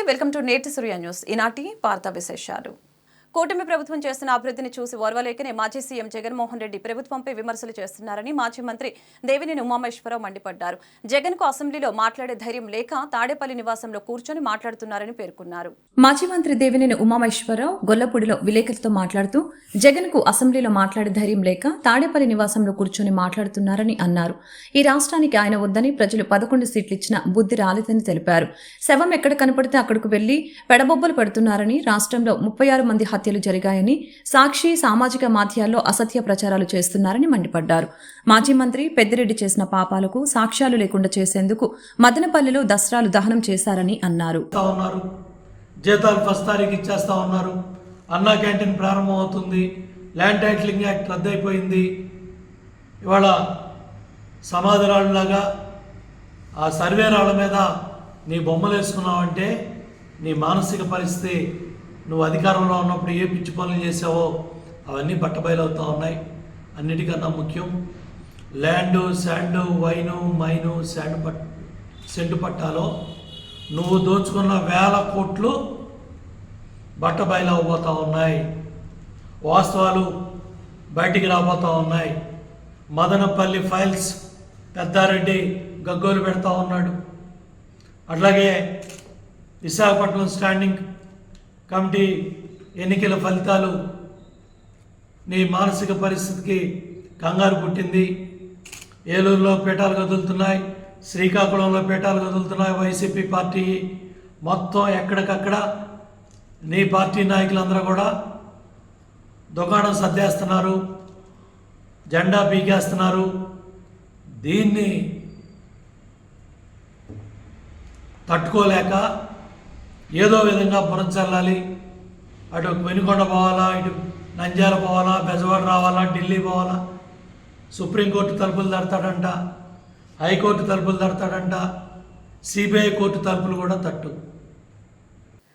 నమస్తే. Welcome to నేటి సూర్య news. ఈనాటి వార్తా విశేషాలు. కూటమి ప్రభుత్వం చేస్తున్న అభివృద్ధిని చూసి ఓర్వలేకనే మాజీ సీఎం జగన్మోహన్ రెడ్డి ప్రభుత్వంపై విమర్శలు చేస్తున్నారని మాజీ మంత్రి దేవినేని ఉమామేశ్వరరావు మండిపడ్డారు. జగన్కు అసెంబ్లీలో మాట్లాడే ధైర్యం లేక తాడేపల్లి నివాసంలో కూర్చొని మాట్లాడుతున్నారని పేర్కొన్నారు. మాజీ మంత్రి దేవినేని ఉమామేశ్వరరావు గొల్లపూడిలో విలేకరులతో మాట్లాడుతూ జగన్కు అసెంబ్లీలో మాట్లాడే ధైర్యం లేక తాడేపల్లి నివాసంలో కూర్చొని మాట్లాడుతున్నారని అన్నారు. ఈ రాష్ట్రానికి ఆయన వద్దని ప్రజలు పదకొండు సీట్లు ఇచ్చిన బుద్ధి రాలేదని తెలిపారు. శవం ఎక్కడ కనపడితే అక్కడకు వెళ్ళి పెడబొబ్బలు పెడుతున్నారని రాష్ట్రంలో ముప్పై ఆరు మంది హత్యలు జరిగాయని సాక్షి సామాజిక మాధ్యాల్లో అసత్య ప్రచారాలు చేస్తున్నారని మండిపడ్డారు. మాజీ మంత్రి పెద్దిరెడ్డి చేసిన పాపాలకు సాక్ష్యాలు లేకుండా చేసేందుకు మదనపల్లిలో దసరాలు దహనం చేశారని అన్నారు. జీతాలు ఫస్ట్ తారీఖు ఇచ్చేస్తా ఉన్నారు. అన్నా క్యాంటీన్ ప్రారంభం అవుతుంది. ల్యాండ్ టైటిలింగ్ యాక్ట్ రద్దయిపోయింది. ఇవాళ సమాధిరాళ్ళలాగా ఆ సర్వే రాళ్ళ మీద నీ బొమ్మలు వేసుకున్నావంటే నీ మానసిక పరిస్థితి నువ్వు అధికారంలో ఉన్నప్పుడు ఏ పిచ్చి పనులు చేసావో అవన్నీ బట్టబయలవుతూ ఉన్నాయి. అన్నిటికన్నా ముఖ్యం land sand wine mine sand పట్ సెంటు పట్టాలో నువ్వు దోచుకున్న వేల కోట్లు బట్ట బయలవబోతూ ఉన్నాయి. వాస్తవాలు బయటికి రాబోతూ ఉన్నాయి. మదనపల్లి ఫైల్స్ పెద్దారెడ్డి గగ్గోలు పెడతా ఉన్నాడు. అట్లాగే విశాఖపట్నం స్టాండింగ్ కమిటీ ఎన్నికల ఫలితాలు నీ మానసిక పరిస్థితికి కంగారు పుట్టింది. ఏలూరులో పీఠాలు కదులుతున్నాయి. శ్రీకాకుళంలో పీఠాలు కదులుతున్నాయి. వైసీపీ పార్టీ మొత్తం ఎక్కడికక్కడ నీ పార్టీ నాయకులందరూ కూడా దుకాణం సర్దేస్తున్నారు. జెండా పీకేస్తున్నారు. దీన్ని తట్టుకోలేక ఏదో విధంగా పురంచల్లాలి. అటు వెనుకొండ పోవాలా ఇటు నంద్యాల పోవాలా బెజవాడ రావాలా ఢిల్లీ పోవాలా. సుప్రీంకోర్టు తలుపులు తడతాడంట హైకోర్టు తలుపులు తడతాడంట సిబిఐ కోర్టు తలుపులు కూడా తట్టు.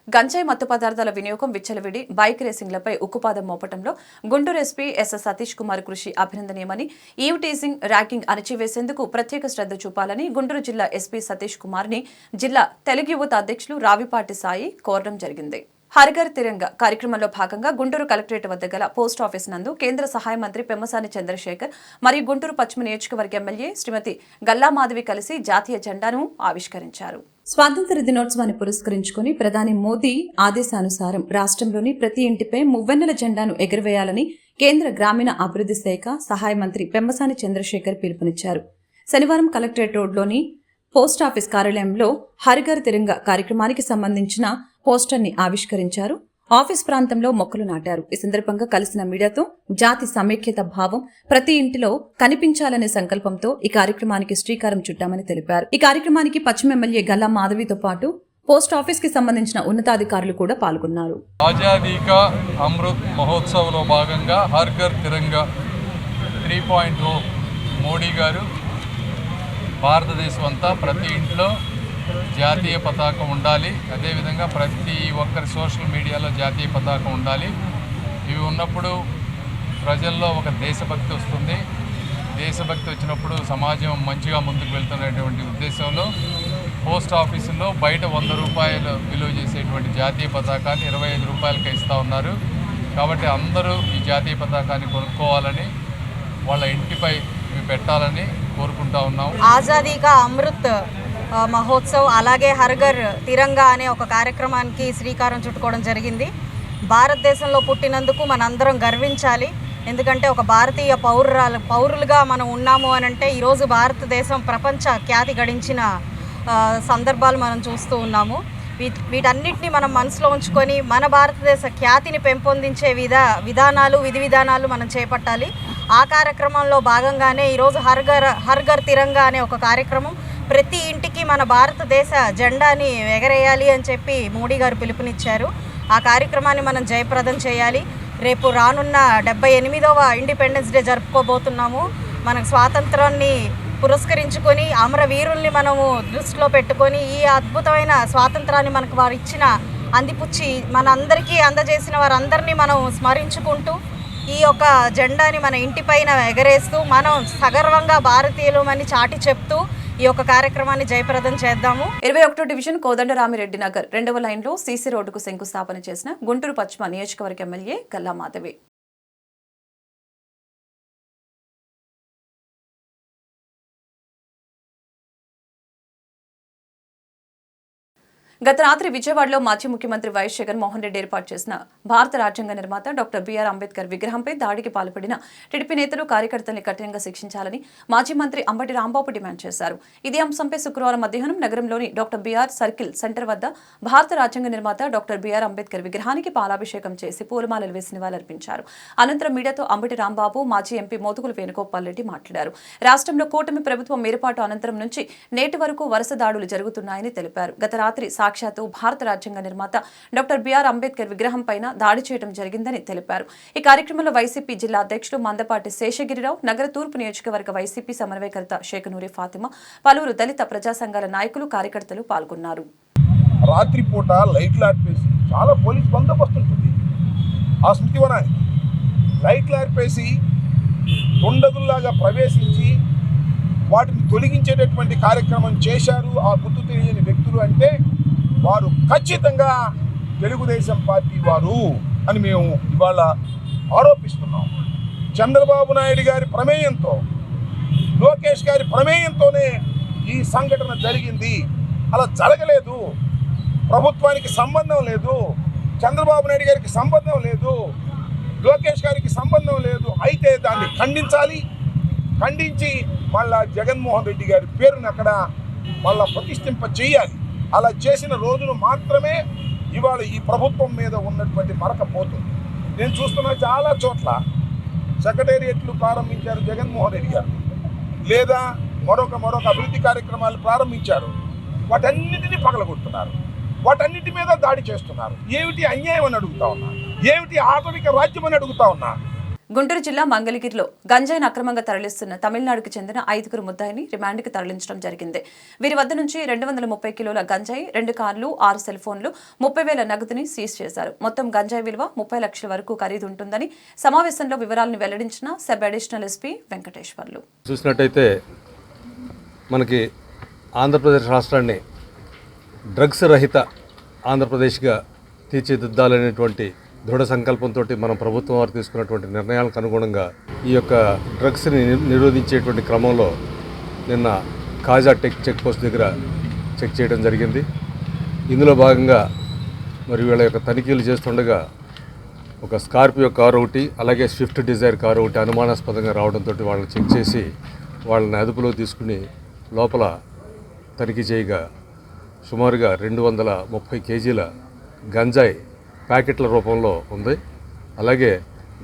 గంజాయి మత్తు పదార్థాల వినియోగం విచ్చలవిడి బైక్ రేసింగ్లపై ఉక్కుపాదం మోపటంలో గుంటూరు ఎస్పీ ఎస్ఎస్ సతీష్ కుమార్ కృషి అభినందనీయమని ఈవ్ టీజింగ్ ర్యాకింగ్ అణచివేసేందుకు ప్రత్యేక శ్రద్ధ చూపాలని గుంటూరు జిల్లా ఎస్పీ సతీష్ కుమార్ని జిల్లా తెలుగు యువత అధ్యక్షులు రావిపాటి సాయి కోరడం జరిగింది. హరిగర్ తిరంగ కార్యక్రమంలో భాగంగా గుంటూరు కలెక్టరేట్ వద్ద గల పోస్ట్ ఆఫీస్ నందు కేంద్ర సహాయ మంత్రి పెమ్మసాని చంద్రశేఖర్ మరియు గుంటూరు పశ్చిమ నియోజకవర్గ ఎమ్మెల్యే శ్రీమతి గల్లా మాధవి కలిసి జాతీయ జెండాను ఆవిష్కరించారు. స్వాతంత్ర దినోత్సవాన్ని పురస్కరించుకుని ప్రధాని మోదీ ఆదేశానుసారం రాష్ట్రంలోని ప్రతి ఇంటిపై మువ్వెన్నెల జెండాను ఎగురవేయాలని కేంద్ర గ్రామీణ అభివృద్ధి శాఖ సహాయ మంత్రి పెమ్మసాని చంద్రశేఖర్ పిలుపునిచ్చారు. శనివారం కలెక్టరేట్ రోడ్లోని పోస్ట్ ఆఫీస్ కార్యాలయంలో హరిగర్ తిరంగ కార్యక్రమానికి సంబంధించిన పోస్టర్ని ఆవిష్కరించారు. ఆఫీస్ ప్రాంతంలో మొక్కలు నాటారు. ఈ సందర్భంగా కలిసిన మీడియాతో జాతి సమైక్యత భావం ప్రతి ఇంటిలో కనిపించాలనే సంకల్పంతో ఈ కార్యక్రమానికి శ్రీకారం చుట్టామని తెలిపారు. ఈ కార్యక్రమానికి పశ్చిమ ఎమ్మెల్యే గల్లా మాధవితో పాటు పోస్ట్ ఆఫీస్కి సంబంధించిన ఉన్నతాధికారులు కూడా పాల్గొన్నారు. ఆజాదీ అమృత్ మహోత్సవ్లో భాగంగా హర్ ఘర్ తిరంగా త్రీ పాయింట్ మోడీ గారు భారతదేశం అంతా ప్రతి ఇంట్లో జాతీయ పతాకం ఉండాలి. అదేవిధంగా ప్రతి ఒక్కరి సోషల్ మీడియాలో జాతీయ పతాకం ఉండాలి. ఇవి ఉన్నప్పుడు ప్రజల్లో ఒక దేశభక్తి వస్తుంది. దేశభక్తి వచ్చినప్పుడు సమాజం మంచిగా ముందుకు వెళ్తున్నటువంటి ఉద్దేశంలో పోస్ట్ ఆఫీసుల్లో బయట వంద రూపాయలు విలువ చేసేటువంటి జాతీయ పతాకాన్ని ఇరవై ఐదు రూపాయలకి ఇస్తూ ఉన్నారు. కాబట్టి అందరూ ఈ జాతీయ పతాకాన్ని కొనుక్కోవాలని వాళ్ళ ఇంటిపై ఇవి పెట్టాలని కోరుకుంటా ఉన్నాం. ఆజాదీగా అమృత్ మహోత్సవ్ అలాగే హర్ఘర్ తిరంగా అనే ఒక కార్యక్రమానికి శ్రీకారం చుట్టుకోవడం జరిగింది. భారతదేశంలో పుట్టినందుకు మనందరం గర్వించాలి. ఎందుకంటే ఒక భారతీయ పౌరురాలు పౌరులుగా మనం ఉన్నాము అని అంటే ఈరోజు భారతదేశం ప్రపంచ ఖ్యాతి గడించిన సందర్భాలు మనం చూస్తూ ఉన్నాము. వీటి వీటన్నిటిని మనం మనసులో ఉంచుకొని మన భారతదేశ ఖ్యాతిని పెంపొందించే విధా విధానాలు విధి విధానాలు మనం చేపట్టాలి. ఆ కార్యక్రమంలో భాగంగానే ఈరోజు హర్ఘర్ హర్ఘర్ తిరంగా అనే ఒక కార్యక్రమం ప్రతి ఇంటికి మన భారతదేశ జెండాని ఎగరేయాలి అని చెప్పి మోడీ గారు పిలుపునిచ్చారు. ఆ కార్యక్రమాన్ని మనం జయప్రదం చేయాలి. రేపు రానున్న డెబ్బై ఎనిమిదవ ఇండిపెండెన్స్ డే జరుపుకోబోతున్నాము. మనకు స్వాతంత్రాన్ని పురస్కరించుకొని అమరవీరుల్ని మనము దృష్టిలో పెట్టుకొని ఈ అద్భుతమైన స్వాతంత్రాన్ని మనకు వారు ఇచ్చిన అందిపుచ్చి మనందరికీ అందజేసిన వారందరినీ మనం స్మరించుకుంటూ ఈ యొక్క జెండాని మన ఇంటిపైన ఎగరేస్తూ మనం సగర్వంగా భారతీయులమని చాటి చెప్తూ ఈ యొక్క కార్యక్రమాన్ని జయప్రదం చేద్దాము. ఇరవై ఒకటో డివిజన్ కోదండరామిరెడ్డి నగర్ రెండవ లైన్లో సీసీ రోడ్డుకు శంకుస్థాపన చేసిన గుంటూరు పశ్చిమ నియోజకవర్గ ఎమ్మెల్యే గల్లా మాధవి. గత రాత్రి విజయవాడలో మాజీ ముఖ్యమంత్రి వైఎస్ జగన్మోహన్ రెడ్డి ఏర్పాటు చేసిన భారత రాజ్యాంగ నిర్మాత డాక్టర్ బిఆర్ అంబేద్కర్ విగ్రహంపై దాడికి పాల్పడిన టీడీపీ నేతలు కార్యకర్తల్ని కఠినంగా శిక్షించాలని మాజీ మంత్రి అంబటి రాంబాబు డిమాండ్ చేశారు. ఇదే అంశంపై శుక్రవారం మధ్యాహ్నం నగరంలోని డాక్టర్ బీఆర్ సర్కిల్ సెంటర్ వద్ద భారత రాజ్యాంగ నిర్మాత డాక్టర్ బిఆర్ అంబేద్కర్ విగ్రహానికి పాలాభిషేకం చేసి పూలమాలలు వేసి నివాళులర్పించారు. అనంతరం మీడియాతో అంబటి రాంబాబు మాజీ ఎంపీ మోతుకుల వేణుగోపాల్ రెడ్డి మాట్లాడారు. రాష్ట్రంలో కూటమి ప్రభుత్వం ఏర్పాటు అనంతరం నుంచి నేటి వరకు వరుస దాడులు జరుగుతున్నాయని తెలిపారు. గత రాత్రి సాక్షాత్తు భారత రాజ్యాంగ నిర్మాత డాక్టర్ బిఆర్ అంబేద్కర్ విగ్రహం పైన దాడి చేయడం జరిగిందని తెలిపారు. ఈ కార్యక్రమంలో వైసీపీ జిల్లా అధ్యక్షులు మందపాటి శేషగిరిరావు నగర తూర్పు నియోజకవర్గ వైసీపీ సమన్వయకర్త షేఖనూరి ఫాతిమా పలువురు దళిత ప్రజా సంఘాల నాయకులు కార్యకర్తలు పాల్గొన్నారు. రాత్రిపూట లైట్లు ఆర్పేసి చాలా పోలీస్ బందోబస్తు ఉంటుంది. ఆ స్మృతివనానికి లైట్లు ఆర్పేసి దుండగుల్లాగా ప్రవేశించి వాటిని తొలగించేటటువంటి కార్యక్రమం చేశారు. ఆ గుర్తు తెలియని వ్యక్తులు అంటే వారు ఖచ్చితంగా తెలుగుదేశం పార్టీ వారు అని మేము ఇవాళ ఆరోపిస్తున్నాం. చంద్రబాబు నాయుడు గారి ప్రమేయంతో లోకేష్ గారి ప్రమేయంతోనే ఈ సంఘటన జరిగింది. అలా జరగలేదు. ప్రభుత్వానికి సంబంధం లేదు. చంద్రబాబు నాయుడు గారికి సంబంధం లేదు. లోకేష్ గారికి సంబంధం లేదు. అయితే దాన్ని ఖండించాలి. ఖండించి మళ్ళా జగన్మోహన్ రెడ్డి గారి పేరును అక్కడ మళ్ళా ప్రతిష్ఠింప చేయాలి. అలా చేసిన రోజును మాత్రమే ఇవాళ ఈ ప్రభుత్వం మీద ఉన్నటువంటి మరక పోతుంది. నేను చూస్తున్న చాలా చోట్ల సెక్రటేరియట్లు ప్రారంభించారు జగన్మోహన్ రెడ్డి గారు. లేదా మరొక మరొక అభివృద్ధి కార్యక్రమాలు ప్రారంభించారు. వాటన్నిటిని పగలగొడుతున్నారు. వాటన్నిటి మీద దాడి చేస్తున్నారు. ఏమిటి అన్యాయం అని అడుగుతా ఉన్నా? ఏమిటి ఆధునిక రాజ్యం అని అడుగుతా ఉన్నా? గుంటూరు జిల్లా మంగళగిరిలో గంజాయిని అక్రమంగా తరలిస్తున్న తమిళనాడుకు చెందిన ఐదుగురు ముద్దాయిని రిమాండ్కి తరలించడం జరిగింది. వీరి వద్ద నుంచి రెండు వందల ముప్పై కిలోల గంజాయి రెండు కార్లు ఆరు సెల్ ఫోన్లు ముప్పై వేల నగదుని సీజ్ చేశారు. మొత్తం గంజాయి విలువ ముప్పై లక్షల వరకు ఖరీదు ఉంటుందని సమావేశంలో వివరాలను వెల్లడించిన సబ్ అడిషనల్ ఎస్పీ వెంకటేశ్వర్లు. చూసినట్టయితే మనకి ఆంధ్రప్రదేశ్ రాష్ట్రాన్ని డ్రగ్స్ రహిత ఆంధ్రప్రదేశ్గా తీర్చిదిద్దాలనేటువంటి దృఢ సంకల్పంతో మన ప్రభుత్వం వారు తీసుకున్నటువంటి నిర్ణయాలకు అనుగుణంగా ఈ యొక్క డ్రగ్స్ని ని- నిరోధించేటువంటి క్రమంలో నిన్న కాజా టెక్ చెక్ పోస్ట్ దగ్గర చెక్ చేయడం జరిగింది. ఇందులో భాగంగా మరి వీళ్ళ యొక్క తనిఖీలు చేస్తుండగా ఒక స్కార్పియో కారు ఒకటి అలాగే స్విఫ్ట్ డిజైర్ కారు ఒకటి అనుమానాస్పదంగా రావడంతో వాళ్ళని చెక్ చేసి వాళ్ళని అదుపులో తీసుకుని లోపల తనిఖీ చేయగా సుమారుగా రెండు వందల ముప్పై కేజీల గంజాయి ప్యాకెట్ల రూపంలో ఉంది. అలాగే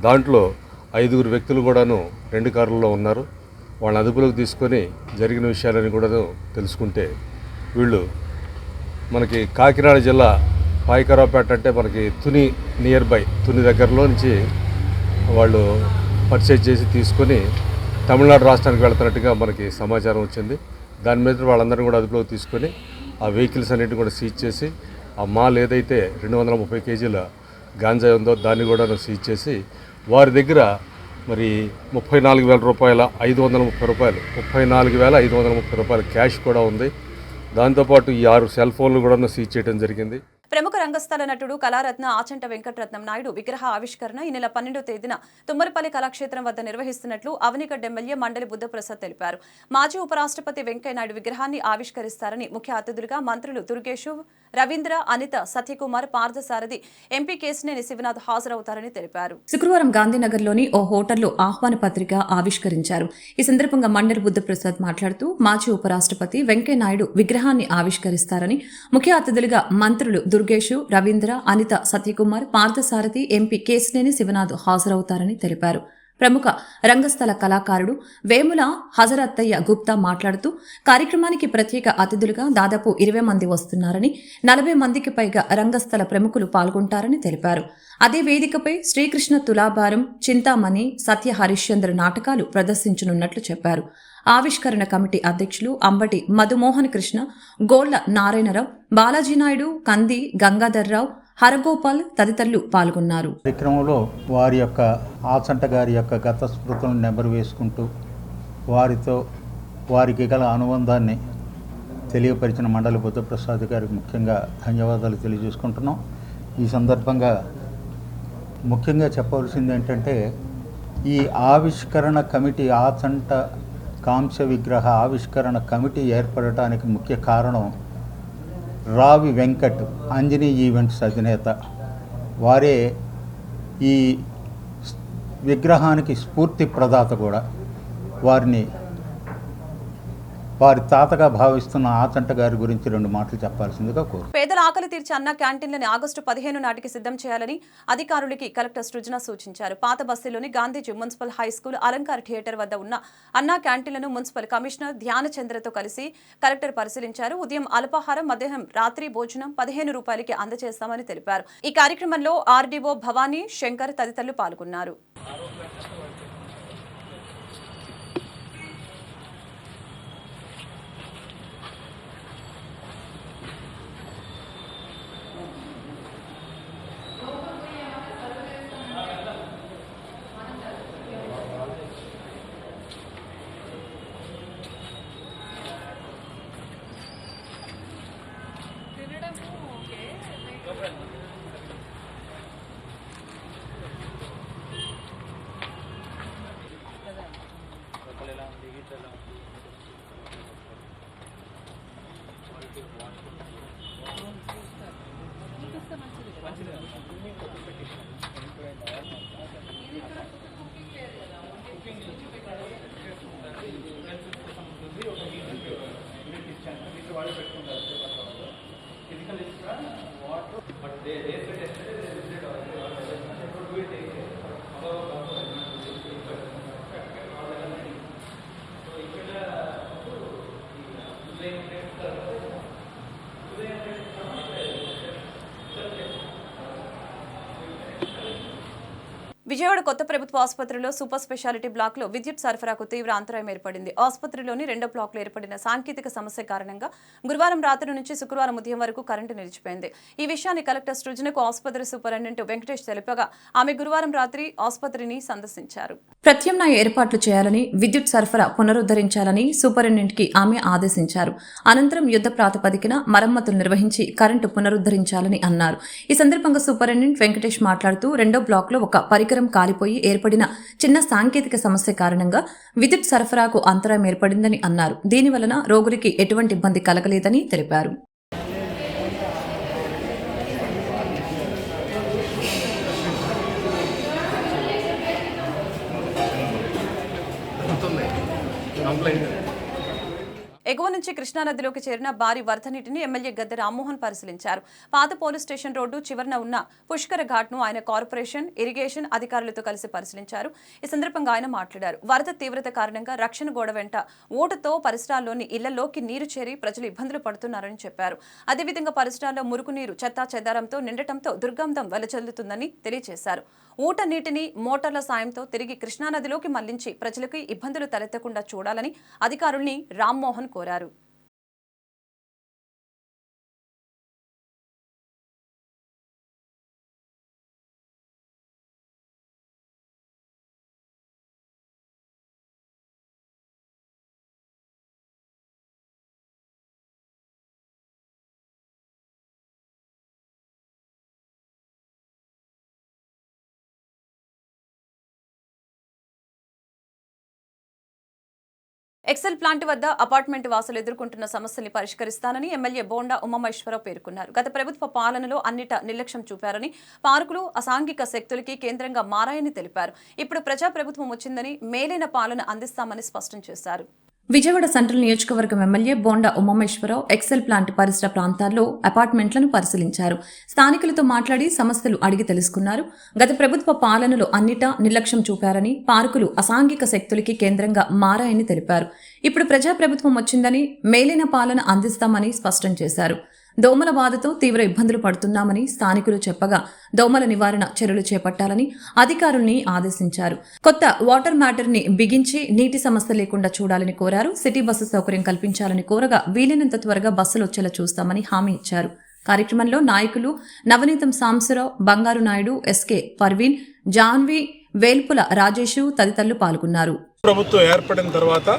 దాంట్లో ఐదుగురు వ్యక్తులు కూడాను రెండు కారుల్లో ఉన్నారు. వాళ్ళని అదుపులోకి తీసుకొని జరిగిన విషయాలని కూడాను తెలుసుకుంటే వీళ్ళు మనకి కాకినాడ జిల్లా పాయకరావుపేట అంటే మనకి తుని నియర్ బై తుని దగ్గరలో నుంచి వాళ్ళు పర్చేజ్ చేసి తీసుకొని తమిళనాడు రాష్ట్రానికి వెళ్తున్నట్టుగా మనకి సమాచారం వచ్చింది. దాని మీద వాళ్ళందరినీ కూడా అదుపులోకి తీసుకొని ఆ వెహికల్స్ అన్నిటిని కూడా సీజ్ చేసి ఆ మాల్ ఏదైతే రెండు వందల ముప్పై కేజీల గాంజా ఉందో దాన్ని కూడా సీజ్ చేసి వారి దగ్గర మరి ముప్పై నాలుగు వేల రూపాయల ఐదు వందల ముప్పై రూపాయలు ముప్పై నాలుగు వేల ఐదు వందల ముప్పై రూపాయల క్యాష్ కూడా ఉంది. దాంతోపాటు ఈ ఆరు సెల్ ఫోన్లు కూడా సీజ్ చేయడం జరిగింది. ప్రముఖ రంగస్థల నటుడు కళారత్న ఆచంట వెంకటరత్నం నాయుడు విగ్రహ ఆవిష్కరణ ఈ నెల పన్నెండో తేదీన తుమ్మరపల్లి కళాక్షేత్రం వద్ద నిర్వహిస్తున్నట్లు అవనిగడ్డ ఎమ్మెల్యే మండలి బుద్ధప్రసాద్ తెలిపారు. మాజీ ఉపరాష్ట్రపతి వెంకయ్యనాయుడు విగ్రహాన్ని ఆవిష్కరిస్తారని ముఖ్య అతిథులుగా మంత్రులు దుర్గేశు రవీంద్ర అనిత సత్యకుమార్ పార్థసారథి ఎంపీ కేసినేని శివనాథ్ హాజరవుతారని తెలిపారు. శుక్రవారం గాంధీనగర్లోని ఓ హోటల్లో ఆహ్వాన పత్రిక ఆవిష్కరించారు. ఈ సందర్భంగా మండలి బుద్ధప్రసాద్ మాట్లాడుతూ మాజీ ఉపరాష్ట్రపతి వెంకయ్యనాయుడు విగ్రహాన్ని ఆవిష్కరిస్తారని ముఖ్య అతిథులుగా మంత్రులు దుర్గేషు రవీంద్ర అనిత సత్యకుమార్ పార్థసారథి ఎంపీ కేసినేని శివనాథ్ హాజరవుతారని తెలిపారు. ప్రముఖ రంగస్థల కళాకారుడు వేముల హజరత్తయ్య గుప్తా మాట్లాడుతూ కార్యక్రమానికి ప్రత్యేక అతిథులుగా దాదాపు ఇరవై మంది వస్తున్నారని నలభై మందికి పైగా రంగస్థల ప్రముఖులు పాల్గొంటారని తెలిపారు. అదే వేదికపై శ్రీకృష్ణ తులాభారం చింతామణి సత్య హరిశ్చంద్ర నాటకాలు ప్రదర్శించనున్నట్లు చెప్పారు. ఆవిష్కరణ కమిటీ అధ్యక్షులు అంబటి మధుమోహన్ కృష్ణ గోళ్ళ నారాయణరావు బాలాజీ నాయుడు కంది గంగాధర్రావు హరగోపాల్ తదితరులు పాల్గొన్నారు. కార్యక్రమంలో వారి యొక్క ఆచంట గారి యొక్క గత స్మృతులను నెమరు వేసుకుంటూ వారితో వారికి గల అనుబంధాన్ని తెలియపరిచిన మండలి బుద్ధప్రసాద్ గారికి ముఖ్యంగా ధన్యవాదాలు తెలియజేసుకుంటున్నాం. ఈ సందర్భంగా ముఖ్యంగా చెప్పవలసింది ఏంటంటే ఈ ఆవిష్కరణ కమిటీ ఆచంట కాంస్య విగ్రహ ఆవిష్కరణ కమిటీ ఏర్పడటానికి ముఖ్య కారణం రావి వెంకట్ అంజనీ ఈవెంట్స్ అధినేత వారే ఈ విగ్రహానికి స్ఫూర్తి ప్రదాత కూడా. వారిని వారి తాతగా భావిస్తున్న ఆచంట గారి గురించి రెండు మాటలు చెప్పాల్సిందిగా కోరు. పేదల ఆకలి తీర్చి అన్న క్యాంటీన్లని ఆగస్టు పదిహేను నాటికి సిద్ధం చేయాలని అధికారులకి కలెక్టర్ సృజన సూచించారు. పాత బస్తీలోని Gandhiji municipal high school Alankar theatre వద్ద ఉన్న అన్నా క్యాంటీన్లను మున్సిపల్ కమిషనర్ ధ్యానచంద్రతో కలిసి కలెక్టర్ పరిశీలించారు. ఉదయం అల్పాహారం మధ్యాహ్నం రాత్రి భోజనం పదిహేను రూపాయలకి అందజేస్తామని తెలిపారు. ఈ కార్యక్రమంలో ఆర్డీఓ భవానీ శంకర్ తదితరులు పాల్గొన్నారు. విజయవాడ కొత్త ప్రభుత్వ ఆసుపత్రిలో సూపర్ స్పెషాలిటీ బ్లాక్లో విద్యుత్ సరఫరాకు తీవ్ర అంతరాయం ఏర్పడింది. ఆసుపత్రిలోని రెండో బ్లాక్లో ఏర్పడిన సాంకేతిక సమస్య కారణంగా గురువారం రాత్రి నుంచి శుక్రవారం ఉదయం వరకు కరెంటు నిలిచిపోయింది. ఈ విషయాన్ని కలెక్టర్ సృజనకు ఆసుపత్రి సూపరింటెండెంట్ వెంకటేష్ తెలిపగా ఆమె గురువారం రాత్రి ఆసుపత్రిని సందర్శించారు. ప్రత్యామ్నాయ ఏర్పాట్లు చేయాలని విద్యుత్ సరఫరా పునరుద్ధరించాలని సూపరింటెండెంట్కి ఆమె ఆదేశించారు. అనంతరం యుద్ధ ప్రాతిపదికన మరమ్మతులు నిర్వహించి కరెంటు పునరుద్ధరించాలని అన్నారు. ఈ సందర్భంగా సూపరింటెండెంట్ వెంకటేష్ మాట్లాడుతూ రెండో బ్లాక్లో ఒక పరికరం కాలిపోయి ఏర్పడిన చిన్న సాంకేతిక సమస్య కారణంగా విద్యుత్ సరఫరాకు అంతరాయం ఏర్పడిందని అన్నారు. దీని వలన రోగులకి ఎటువంటి ఇబ్బంది కలగలేదని తెలిపారు. ఎగువ నుంచి కృష్ణానదిలోకి చేరిన భారీ వరద నీటిని ఎమ్మెల్యే గద్దె రామ్మోహన్ పరిశీలించారు. పాత పోలీస్ స్టేషన్ రోడ్డు చివరన ఉన్న పుష్కర ఘాట్ను ఆయన కార్పొరేషన్ ఇరిగేషన్ అధికారులతో కలిసి పరిశీలించారు. ఈ సందర్భంగా ఆయన మాట్లాడారు. వరద తీవ్రత కారణంగా రక్షణ గోడ వెంట ఓటుతో పరిసరాల్లోని ఇళ్ళలోకి నీరు చేరి ప్రజలు ఇబ్బందులు పడుతున్నారని చెప్పారు. అదేవిధంగా పరిసరాల్లో మురుగునీరు చెత్తా చెదారంతో నిండటంతో దుర్గంధం వెలచల్లుతుందని తెలియజేశారు. ఊట నీటిని మోటార్ల సాయంతో తిరిగి కృష్ణానదిలోకి మళ్ళించి ప్రజలకు ఇబ్బందులు తలెత్తకుండా చూడాలని అధికారుల్ని రామ్మోహన్ కోరారు. కోరారు. ఎక్సెల్ ప్లాంట్ వద్ద అపార్ట్మెంట్ వాసులు ఎదుర్కొంటున్న సమస్యల్ని పరిష్కరిస్తానని ఎమ్మెల్యే బోండా ఉమామేశ్వరరావు పేర్కొన్నారు. గత ప్రభుత్వ పాలనలో అన్నిట నిర్లక్ష్యం చూపారని పార్కులు అసాంఘిక శక్తులకి కేంద్రంగా మారాయని తెలిపారు. ఇప్పుడు ప్రజా ప్రభుత్వం వచ్చిందని మేలైన పాలన అందిస్తామని స్పష్టం చేశారు. విజయవాడ సెంట్రల్ నియోజకవర్గం MLA Bonda Umamaheswara Rao Excel plant పరిసర ప్రాంతాల్లో అపార్ట్మెంట్లను పరిశీలించారు. స్థానికులతో మాట్లాడి సమస్యలు అడిగి తెలుసుకున్నారు. గత ప్రభుత్వ పాలనలో అన్నిటా నిర్లక్ష్యం చూపారని పార్కులు అసాంఘిక శక్తులకి కేంద్రంగా మారాయని తెలిపారు. ఇప్పుడు ప్రజాప్రభుత్వం వచ్చిందని మేలైన పాలన అందిస్తామని స్పష్టం చేశారు. దోమల బాధతో తీవ్ర ఇబ్బందులు పడుతున్నామని స్థానికులు చెప్పగా దోమల నివారణ చర్యలు చేపట్టాలని అధికారుల్ని ఆదేశించారు. కొత్త వాటర్ మ్యాటర్ని బిగించి నీటి సమస్య లేకుండా చూడాలని కోరారు. సిటీ బస్సు సౌకర్యం కల్పించాలని కోరగా వీలైనంత త్వరగా బస్సులు వచ్చేలా చూస్తామని హామీ ఇచ్చారు. కార్యక్రమంలో నాయకులు నవనీతం సాంసరావు బంగారు నాయుడు ఎస్కే పర్వీన్ జాన్వి వేల్పుల రాజేష్ తదితరులు పాల్గొన్నారు. ప్రభుత్వం ఏర్పడిన తర్వాత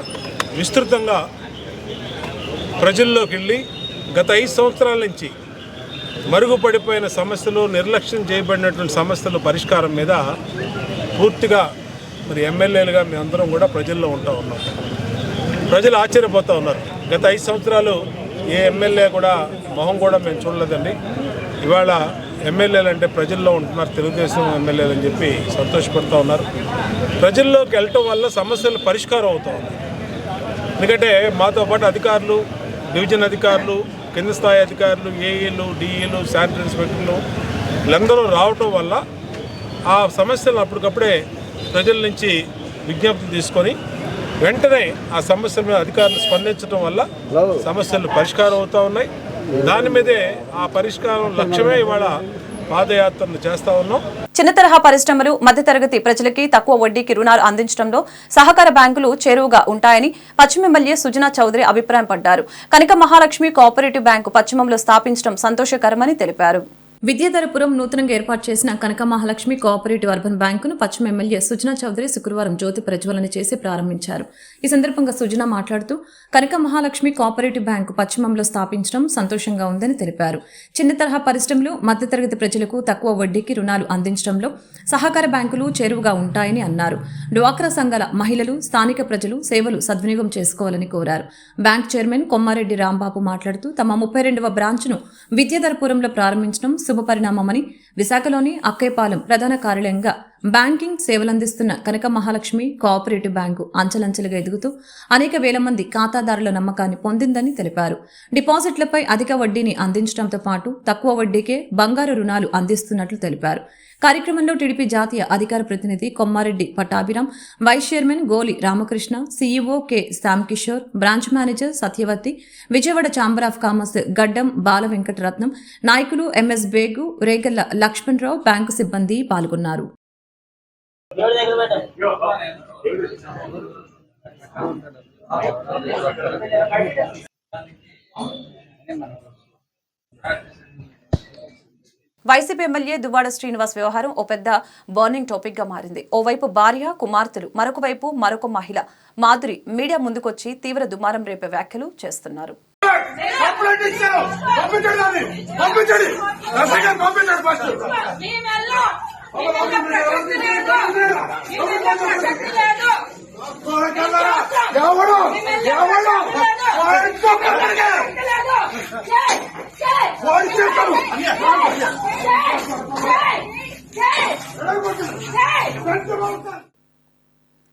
విస్తృతంగా ప్రజల్లోకి వెళ్ళి గత ఐదు సంవత్సరాల నుంచి మరుగుపడిపోయిన సమస్యలు నిర్లక్ష్యం చేయబడినటువంటి సమస్యల పరిష్కారం మీద పూర్తిగా మరి ఎమ్మెల్యేలుగా మేమందరం కూడా ప్రజల్లో ఉంటా ఉన్నాం. ప్రజలు ఆశ్చర్యపోతూ ఉన్నారు. గత ఐదు సంవత్సరాలు ఏ ఎమ్మెల్యే కూడా మొహం కూడా మేము చూడలేదండి. ఇవాళ ఎమ్మెల్యేలు అంటే ప్రజల్లో ఉంటున్నారు తెలుగుదేశం ఎమ్మెల్యేలు అని చెప్పి సంతోషపడుతూ ఉన్నారు. ప్రజల్లోకి వెళ్ళటం వల్ల సమస్యలు పరిష్కారం అవుతూ ఉన్నాయి. ఎందుకంటే మాతో పాటు అధికారులు డివిజన్ అధికారులు కింద స్థాయి అధికారులు ఏఈలు డిఈలు శానిటరీ ఇన్స్పెక్టర్లు వీళ్ళందరూ రావటం వల్ల ఆ సమస్యలను అప్పటికప్పుడే ప్రజల నుంచి విజ్ఞప్తి తీసుకొని వెంటనే ఆ సమస్యల మీద అధికారులు స్పందించడం వల్ల సమస్యలు పరిష్కారం అవుతూ ఉన్నాయి. దాని మీదే ఆ పరిష్కారం లక్ష్యమే ఇవాళ పాదయాత్రను చేస్తా ఉన్నాం. చిన్న తరహా పరిశ్రమలు మధ్యతరగతి ప్రజలకి తక్కువ వడ్డీకి రుణాలు అందించడంలో సహకార బ్యాంకులు చేరువుగా ఉంటాయని పశ్చిమ ఎమ్మెల్యే సుజనా చౌదరి అభిప్రాయం పడ్డారు కనుక మహాలక్ష్మి కోఆపరేటివ్ బ్యాంకు పశ్చిమంలో స్థాపించడం సంతోషకరమని తెలిపారు. విద్యాధరపురం నూతనంగా ఏర్పాటు చేసిన కనక మహాలక్ష్మి కోఆపరేటివ్ అర్బన్ బ్యాంకును పశ్చిమ ఎమ్మెల్యే సుజనా చౌదరి శుక్రవారం జ్యోతి ప్రజ్వలన చేసి ప్రారంభించారు. ఈ సందర్భంగా సుజనా మాట్లాడుతూ కనక మహాలక్ష్మి కోఆపరేటివ్ బ్యాంకు పశ్చిమంలో స్థాపించడం సంతోషంగా ఉందని తెలిపారు. చిన్న తరహా పరిశ్రమలు మధ్యతరగతి ప్రజలకు తక్కువ వడ్డీకి రుణాలు అందించడంలో సహకార బ్యాంకులు చేరువుగా ఉంటాయని అన్నారు. డ్వాక్రా సంఘాల మహిళలు స్థానిక ప్రజలు సేవలు సద్వినియోగం చేసుకోవాలని కోరారు. బ్యాంక్ చైర్మన్ కొమ్మారెడ్డి రాంబాబు మాట్లాడుతూ తమ ముప్పై రెండవ బ్రాంచ్ను విద్యాధరపురంలో ప్రారంభించడం శుభపరిణామమని విశాఖలోని అక్కేపాలెం ప్రధాన కార్యాలయంగా బ్యాంకింగ్ సేవలందిస్తున్న కనక మహాలక్ష్మి కోఆపరేటివ్ బ్యాంకు అంచెలంచెలుగా ఎదుగుతూ అనేక వేల మంది ఖాతాదారుల నమ్మకాన్ని పొందిందని తెలిపారు. డిపాజిట్లపై అధిక వడ్డీని అందించడంతో పాటు తక్కువ వడ్డీకే బంగారు రుణాలు అందిస్తున్నట్లు తెలిపారు. కార్యక్రమంలో టీడీపీ జాతీయ అధికార ప్రతినిధి Kommareddy Pattabhiram vice chairman Goli Ramakrishna CEO K Shyam Kishore branch manager Satyavathi Vijayawada chamber of commerce Gaddam Bala Venkataratnam నాయకులు ఎంఎస్ బేగు రేగల్ల లక్ష్మణరావు బ్యాంకు సిబ్బంది పాల్గొన్నారు. వైసీపీ ఎమ్మెల్యే దువ్వాడ శ్రీనివాస్ వ్యవహారం ఓ పెద్ద బర్నింగ్ టాపిక్గా మారింది. ఓవైపు భార్య కుమార్తెలు మరొక వైపు మరొక మహిళ. మాధురి మీడియా ముందుకొచ్చి తీవ్ర దుమారం రేపే వ్యాఖ్యలు చేస్తున్నారు. పంపించండి దాన్ని పంపించండి రసంగా పంపించండి ఎవడు ఎవడు వాడి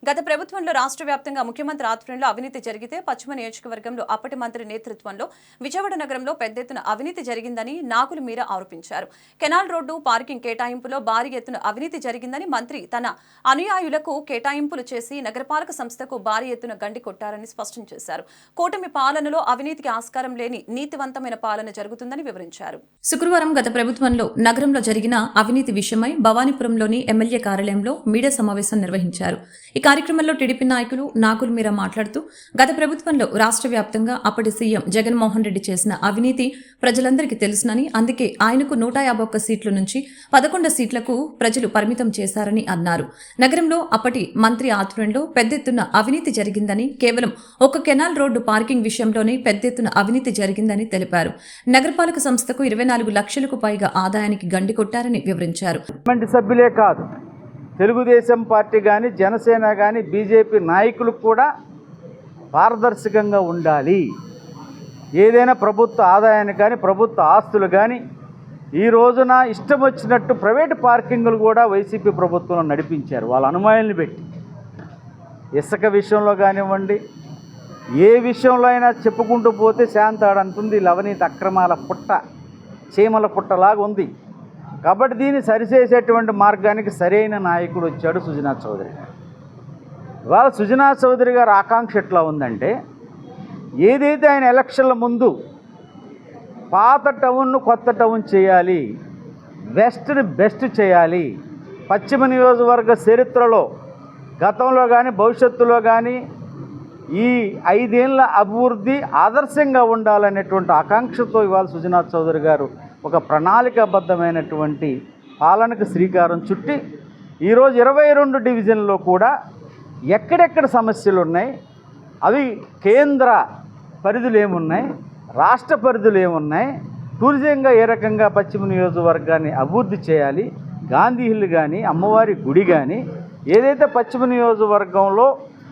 గత ప్రభుత్వంలో రాష్ట్ర వ్యాప్తంగా ముఖ్యమంత్రి ఆధ్వర్యంలో అవినీతి జరిగితే పశ్చిమ నియోజకవర్గంలో అప్పటి మంత్రి నేతృత్వంలో విజయవాడ నగరంలో పెద్ద ఎత్తున అవినీతి జరిగిందని నాగులు మీర ఆరోపించారు. కెనాల్ రోడ్డు పార్కింగ్ కేటాయింపులో భారీ ఎత్తున అవినీతి జరిగిందని మంత్రి తన అనుయాయులకు కేటాయింపులు చేసి నగరపాలక సంస్థకు భారీ ఎత్తున గండి కొట్టారని స్పష్టం చేశారు. కూటమి పాలనలో అవినీతికి ఆస్కారం లేని నీతివంతమైన పాలన జరుగుతుందని వివరించారు. శుక్రవారం గత ప్రభుత్వంలో నగరంలో జరిగిన అవినీతి విషయమై భవానీపురంలోని ఎమ్మెల్యే కార్యాలయంలో మీడియా సమావేశం నిర్వహించారు. ఇక కార్యక్రమంలో టీడీపీ నాయకులు నాగుల్ మీరా మాట్లాడుతూ గత ప్రభుత్వంలో రాష్ట్ర వ్యాప్తంగా అప్పటి సీఎం జగన్మోహన్ రెడ్డి చేసిన అవినీతి ప్రజలందరికీ తెలుసునని అందుకే ఆయనకు నూట యాభై ఒక్క సీట్ల నుంచి పదకొండు సీట్లకు ప్రజలు పరిమితం చేశారని అన్నారు. నగరంలో అప్పటి మంత్రి ఆధ్వర్యంలో పెద్ద ఎత్తున అవినీతి జరిగిందని కేవలం ఒక కెనాల్ రోడ్డు పార్కింగ్ విషయంలోనే పెద్ద ఎత్తున అవినీతి జరిగిందని తెలిపారు. నగరపాలక సంస్థకు ఇరవై నాలుగు లక్షలకు పైగా ఆదాయానికి గండి కొట్టారని వివరించారు. సభ్యులే కాదు తెలుగుదేశం పార్టీ కానీ జనసేన కానీ బీజేపీ నాయకులు కూడా పారదర్శకంగా ఉండాలి. ఏదైనా ప్రభుత్వ ఆదాయాన్ని కానీ ప్రభుత్వ ఆస్తులు కానీ ఈ రోజున ఇష్టం వచ్చినట్టు ప్రైవేట్ పార్కింగులు కూడా వైసీపీ ప్రభుత్వంలో నడిపించారు. వాళ్ళ అనుమానాలను పెట్టి ఇసుక విషయంలో కానివ్వండి ఏ విషయంలో అయినా చెప్పుకుంటూ పోతే శాంతాడు అంటుంది అక్రమాల పుట్ట చీమల పుట్టలాగా ఉంది. కాబట్టి దీన్ని సరిచేసేటువంటి మార్గానికి సరైన నాయకుడు వచ్చాడు సుజనా చౌదరి. ఇవాళ సుజనా చౌదరి గారి ఆకాంక్ష ఎట్లా ఉందంటే ఏదైతే ఆయన ఎలక్షన్ల ముందు పాత టౌన్ను కొత్త టౌన్ చేయాలి వెస్ట్ని బెస్ట్ చేయాలి పశ్చిమ నియోజకవర్గ చరిత్రలో గతంలో కానీ భవిష్యత్తులో కానీ ఈ ఐదేళ్ళ అభివృద్ధి ఆదర్శంగా ఉండాలనేటువంటి ఆకాంక్షతో ఇవాళ సుజనాథ్ చౌదరి గారు ఒక ప్రణాళికాబద్ధమైనటువంటి పాలనకు శ్రీకారం చుట్టి ఈరోజు ఇరవై రెండు డివిజన్లో కూడా ఎక్కడెక్కడ సమస్యలు ఉన్నాయి అవి కేంద్ర పరిధులు ఏమున్నాయి రాష్ట్ర పరిధులు ఏమున్నాయి టూరిజంగా ఏ రకంగా పశ్చిమ నియోజకవర్గాన్ని అభివృద్ధి చేయాలి గాంధీ హిల్ కానీ అమ్మవారి గుడి కానీ ఏదైతే పశ్చిమ నియోజకవర్గంలో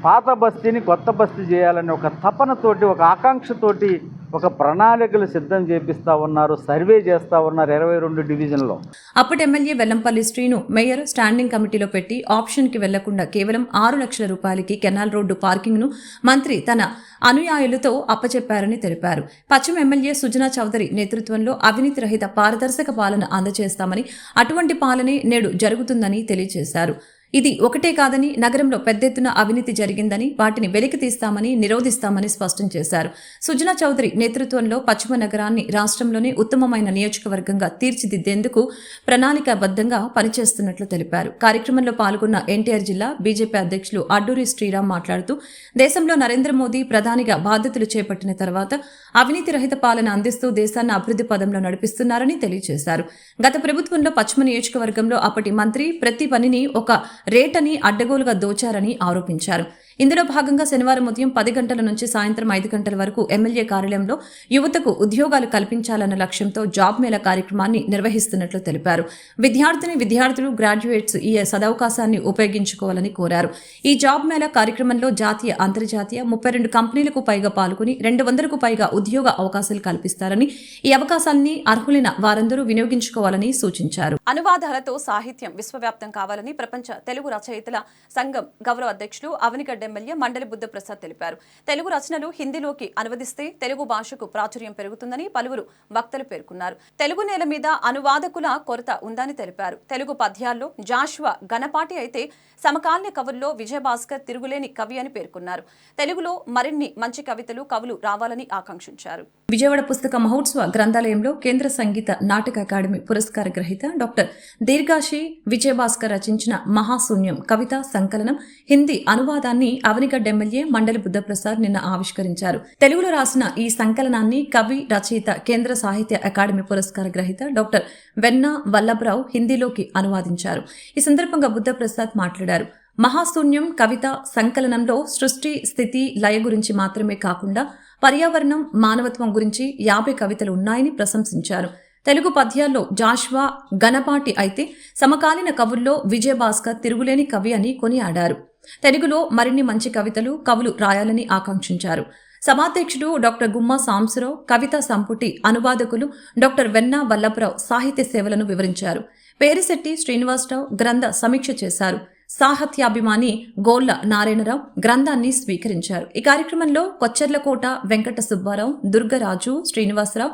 పాత బస్తీని కొత్త బస్తీ చేయాలనే ఒక తపనతోటి ఒక ఆకాంక్షతోటి ఒక ప్రణాళికలు సిద్ధం చేపిస్తా ఉన్నారు సర్వే చేస్తా ఉన్నారు ఇరవై రెండు డివిజన్లో. అప్పటి MLA Vellampalli Srinu mayor standing కమిటీలో పెట్టి ఆప్షన్కి వెళ్ళకుండా కేవలం ఆరు లక్షల రూపాయలకి కెనాల్ రోడ్డు పార్కింగ్ను మంత్రి తన అనుయాయులతో అప్పచెప్పారని తెలిపారు. పశ్చిమ ఎమ్మెల్యే సుజనా చౌదరి నేతృత్వంలో అవినీతి రహిత పారదర్శక పాలన అందజేస్తామని అటువంటి పాలనే నేడు జరుగుతుందని తెలియజేశారు ఇది ఒకటే కాదని నగరంలో పెద్ద ఎత్తున అవినీతి జరిగిందని వాటిని వెలికి తీస్తామని నిరోధిస్తామని స్పష్టం చేశారు. సుజనా చౌదరి నేతృత్వంలో పశ్చిమ నగరాన్ని రాష్ట్రంలోనే ఉత్తమమైన నియోజకవర్గంగా తీర్చిదిద్దేందుకు ప్రణాళికాబద్ధంగా పనిచేస్తున్నట్లు తెలిపారు. కార్యక్రమంలో పాల్గొన్న ఎన్టీఆర్ జిల్లా బీజేపీ అధ్యక్షులు అడ్డూరి శ్రీరామ్ మాట్లాడుతూ దేశంలో నరేంద్ర మోదీ ప్రధానిగా బాధ్యతలు చేపట్టిన తర్వాత అవినీతి రహిత పాలన అందిస్తూ దేశాన్ని అభివృద్ధి పదంలో నడిపిస్తున్నారని తెలియజేశారు. గత ప్రభుత్వంలో పశ్చిమ నియోజకవర్గంలో అప్పటి మంత్రి ప్రతి పనిని ఒక రేటని అడ్డగోలుగా దోచారని ఆరోపించారు. ఇందులో భాగంగా శనివారం ఉదయం పది గంటల నుంచి సాయంత్రం ఐదు గంటల వరకు ఎమ్మెల్యే కార్యాలయంలో యువతకు ఉద్యోగాలు కల్పించాలన్న లక్ష్యంతో జాబ్ మేళా కార్యక్రమాన్ని నిర్వహిస్తున్నట్లు తెలిపారు. విద్యార్థిని విద్యార్థులు గ్రాడ్యుయేట్స్ ఈ సదవకాశాన్ని ఉపయోగించుకోవాలని కోరారు. ఈ జాబ్ మేళా కార్యక్రమంలో జాతీయ అంతర్జాతీయ ముప్పై రెండు కంపెనీలకు పైగా పాల్గొని రెండు వందలకు పైగా ఉద్యోగ అవకాశాలు కల్పిస్తారని ఈ అవకాశాన్ని అర్హులైన వారందరూ వినియోగించుకోవాలని సూచించారు. అనువాదాలతో సాహిత్యం విశ్వవ్యాప్తం కావాలని ప్రపంచ తెలుగు రచయితల సంఘం గౌరవ అధ్యక్షులు అవనిగడ్డ ఎమ్మెల్యే మండలి బుద్ధప్రసాద్ తెలిపారు. తెలుగు రచనలు హిందీలోకి అనువదిస్తే తెలుగు భాషకు ప్రాచుర్యం పెరుగుతుందని పలువురు వక్తలు పేర్కొన్నారు. తెలుగు నేల మీద అనువాదకుల కొరత ఉందని తెలిపారు. తెలుగు పద్యాల్లో జాషువా గణపాటి అయితే సమకాలీన కవుల్లో విజయభాస్కర్ తిరుగులేని కవి అని పేర్కొన్నారు. తెలుగులో మరిన్ని మంచి కవితలు కవులు రావాలని ఆకాంక్షించారు. విజయవాడ పుస్తక మహోత్సవ గ్రంథాలయంలో కేంద్ర సంగీత నాటక అకాడమీ పురస్కార గ్రహీత డాక్టర్ దీర్ఘాషి విజయభాస్కర్ రచించిన మహా మహాశూన్యం కవిత సంకలనం. హిందీ అనువాదాన్ని అవనిగడ్డ ఎమ్మెల్యే మండలి బుద్ధప్రసాద్ నిన్న ఆవిష్కరించారు. తెలుగులో రాసిన ఈ సంకలనాన్ని కవి రచయిత కేంద్ర సాహిత్య అకాడమీ పురస్కార గ్రహీత డాక్టర్ వెన్న వల్లభరావు హిందీలోకి అనువాదించారు. ఈ సందర్భంగా బుద్ధప్రసాద్ మాట్లాడారు. మహాశూన్యం కవిత సంకలనంలో సృష్టి స్థితి లయ గురించి మాత్రమే కాకుండా పర్యావరణం మానవత్వం గురించి యాభై కవితలు ఉన్నాయని ప్రశంసించారు. తెలుగు పద్యాల్లో జాష్వా గణపాటి అయితే సమకాలీన కవుల్లో విజయభాస్కర్ తిరుగులేని కవి అని కొనియాడారు. తెలుగులో మరిన్ని మంచి కవితలు కవులు రాయాలని ఆకాంక్షించారు. సభాధ్యక్షుడు డాక్టర్ గుమ్మ సాంసరావు కవితా సంపుటి అనువాదకులు డాక్టర్ వెన్నా వల్లభరావు సాహిత్య సేవలను వివరించారు. పేరిశెట్టి శ్రీనివాసరావు గ్రంథ సమీక్ష చేశారు. సాహిత్యాభిమాని గోళ్ళ నారాయణరావు గ్రంథాన్ని స్వీకరించారు. ఈ కార్యక్రమంలో కొచ్చెర్లకోట వెంకట సుబ్బారావు దుర్గరాజు శ్రీనివాసరావు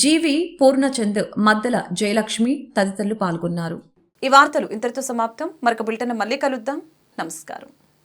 జీవి పూర్ణచంద్ మద్దల జయలక్ష్మి తదితరులు పాల్గొన్నారు. ఈ వార్తలు ఇంతటితో సమాప్తం. మరొక బులెటిన్ మళ్ళీ కలుద్దాం. నమస్కారం.